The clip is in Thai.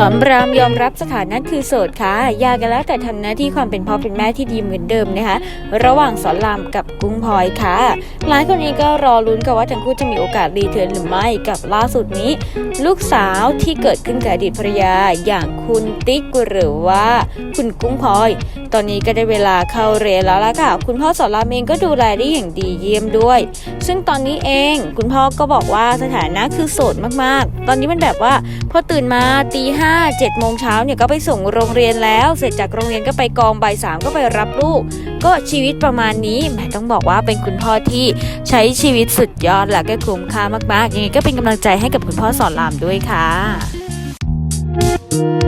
สอนรามยอมรับสถานะคือโสดค่ะยากันแล้วแต่ทำหน้าที่ความเป็นพ่อเป็นแม่ที่ดีเหมือนเดิมนะคะ ระหว่างสอนรามกับกุ้งพลอยค่ะ หลายคนเองก็รอลุ้นกันว่าทั้งคู่จะมีโอกาสรีเทิร์นหรือไม่กับล่าสุดนี้ ลูกสาวที่เกิดขึ้นกับอดีตภรรยาอย่างคุณติ๊กหรือว่า คุณกุ้งพลอยตอนนี้ก็ได้เวลาเข้าเรียนแล้วล่ะค่ะ คุณพ่อสอนรามเองก็ดูแลได้อย่างดีเยี่ยมด้วย ซึ่งตอนนี้เองคุณพ่อก็บอกว่าสถานะคือโสดมากๆ ตอนนี้มันแบบว่าพอตื่นมาตีห้าเจ็ดโมงเช้าเนี่ยก็ไปส่งโรงเรียนแล้ว เสร็จจากโรงเรียนก็ไปกองบ่ายสามก็ไปรับลูก ก็ชีวิตประมาณนี้แหมต้องบอกว่าเป็นคุณพ่อที่ใช้ชีวิตสุดยอดและก็คุ้มค่ามากๆยังไงก็เป็นกำลังใจให้กับคุณพ่อสอนรามด้วยค่ะ Thank